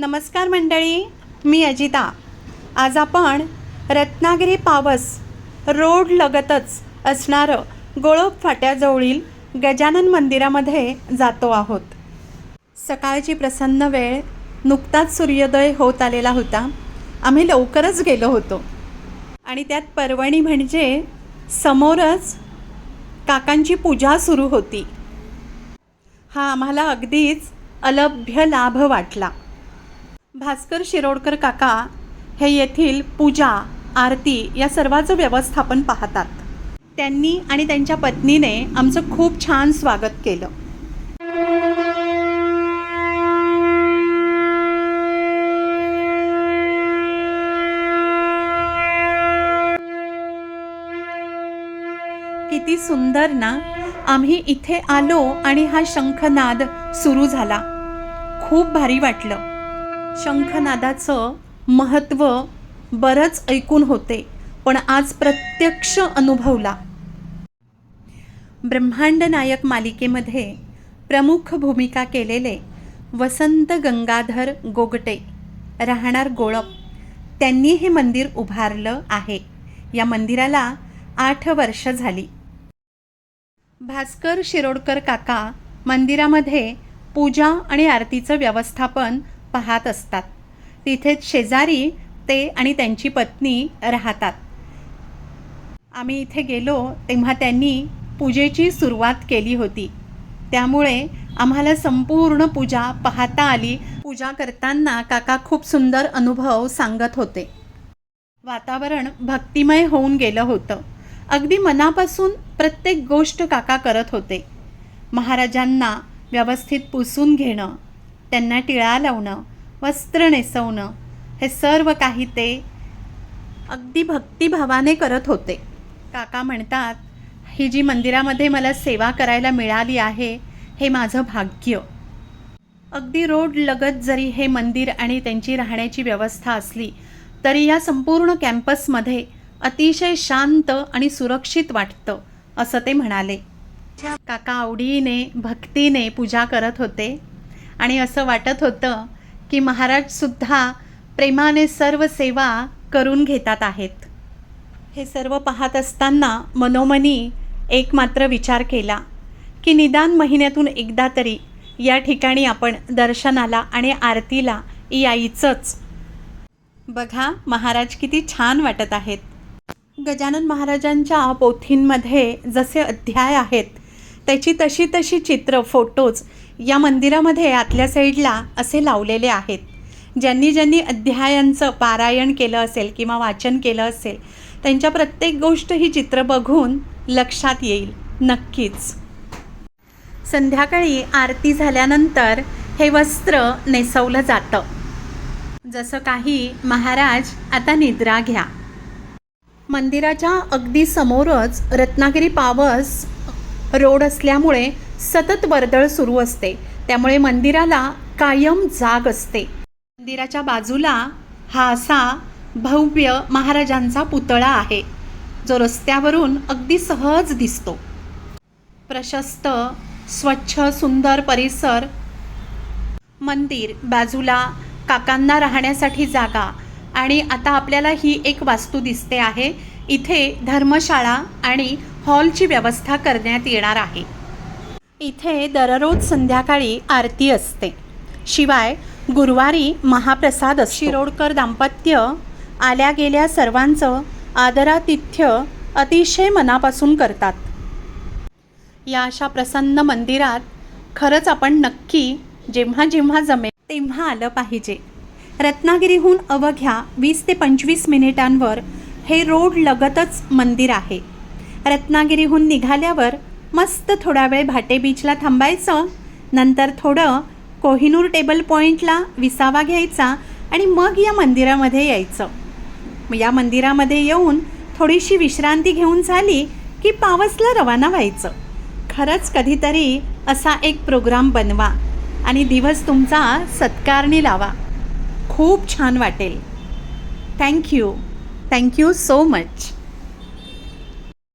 नमस्कार मंडळी मी अजिता. आज आपण रत्नागिरी पावस रोड लगतच असणारं गोळप फाट्याजवळील गजानन मंदिरामध्ये जातो आहोत. सकाळची प्रसन्न वेळ नुकताच सूर्योदय होत आलेला होता. आम्ही लवकरच गेलो होतो. आणि त्यात पर्वणी म्हणजे समोरच काकांची पूजा सुरू होती. हा आम्हाला अगदीच अलभ्य लाभ वाटला. भास्कर शिरोडकर काका हे येथील पूजा आरती या सर्वाचं व्यवस्थापन पाहतात. त्यांनी आणि त्यांच्या पत्नीने आमचं खूप छान स्वागत केलं. किती सुंदर ना? आम्ही इथे आलो आणि हा शंखनाद सुरू झाला. खूप भारी वाटलं. शंखनादाचं महत्त्व बरंच ऐकून होते पण आज प्रत्यक्ष अनुभवला. ब्रह्मांड नायक मालिकेमध्ये प्रमुख भूमिका केलेले वसंत गंगाधर गोगटे राहणार गोळप. त्यांनी हे मंदिर उभारलं आहे. या मंदिराला आठ वर्ष झाली. भास्कर शिरोडकर काका मंदिरामध्ये पूजा आणि आरतीचं व्यवस्थापन पाहत असतात. तिथेच शेजारी ते आणि त्यांची पत्नी राहतात. आम्ही इथे गेलो तेव्हा त्यांनी पूजेची सुरुवात केली होती. त्यामुळे आम्हाला संपूर्ण पूजा पाहता आली. पूजा करताना काका खूप सुंदर अनुभव सांगत होते. वातावरण भक्तिमय होऊन गेलं होतं. अगदी मनापासून प्रत्येक गोष्ट काका करत होते. महाराजांना व्यवस्थित पुसून घेणं त्यांना टिळा लावणं वस्त्र नेसवणं हे सर्व काही ते अगदी भक्तिभावाने करत होते. काका म्हणतात ही जी मंदिरामध्ये मला सेवा करायला मिळाली आहे हे माझं भाग्य. अगदी रोड लगत जरी हे मंदिर आणि त्यांची राहण्याची व्यवस्था असली तरी या संपूर्ण कॅम्पसमध्ये अतिशय शांत आणि सुरक्षित वाटतं असं ते म्हणाले. काका आवडीने भक्तीने पूजा करत होते. आणि असं वाटत होतं की महाराजसुद्धा प्रेमाने सर्व सेवा करून घेतात आहेत. हे सर्व पाहत असताना मनोमनी एक मात्र विचार केला की निदान महिन्यातून एकदा तरी या ठिकाणी आपण दर्शनाला आणि आरतीला यायचंच. बघा महाराज किती छान वाटत आहेत. गजानन महाराजांच्या पोथींमध्ये जसे अध्याय आहेत त्याची तशी तशी चित्र फोटोज या मंदिरामध्ये आतल्या साईडला असे लावलेले आहेत. ज्यांनी ज्यांनी अध्यायांचं पारायण केलं असेल किंवा वाचन केलं असेल त्यांच्या प्रत्येक गोष्ट ही चित्र बघून लक्षात येईल. नक्कीच. संध्याकाळी आरती झाल्यानंतर हे वस्त्र नेसवलं जातं. जसं काही महाराज आता निद्रा घ्या. मंदिराच्या अगदी समोरच रत्नागिरी पावस रोड असल्यामुळे सतत वर्दळ सुरू असते. त्यामुळे मंदिराला कायम जाग असते. मंदिराच्या बाजूला हा असा भव्य महाराजांचा पुतळा आहे जो रस्त्यावरून अगदी सहज दिसतो. प्रशस्त स्वच्छ सुंदर परिसर मंदिर बाजूला काकांना राहण्यासाठी जागा आणि आता आपल्याला ही एक वास्तू दिसते आहे. इथे धर्मशाळा आणि हॉलची व्यवस्था करण्यात येणार आहे. इथे दररोज संध्याकाळी आरती असते. शिवाय गुरुवारी महाप्रसाद शिरोडकर दाम्पत्य आल्या गेल्या सर्वांचं आदरातिथ्य अतिशय मनापासून करतात. या अशा प्रसन्न मंदिरात खरंच आपण नक्की जेव्हा जेव्हा जमेल तेव्हा आलं पाहिजे. रत्नागिरीहून अवघ्या वीस ते पंचवीस मिनिटांवर हे रोड लगतच मंदिर आहे. रत्नागिरीहून निघाल्यावर मस्त थोडा वेळ भाटे बीचला थांबायचं. नंतर थोडं कोहिनूर टेबल पॉईंटला विसावा घ्यायचा आणि मग या मंदिरामध्ये यायचं. या मंदिरामध्ये येऊन थोडीशी विश्रांती घेऊन झाली की पावसला रवाना व्हायचं. खरंच कधीतरी असा एक प्रोग्राम बनवा आणि दिवस तुमचा सत्कारणी लावा. खूप छान वाटेल. Thank you thank you so much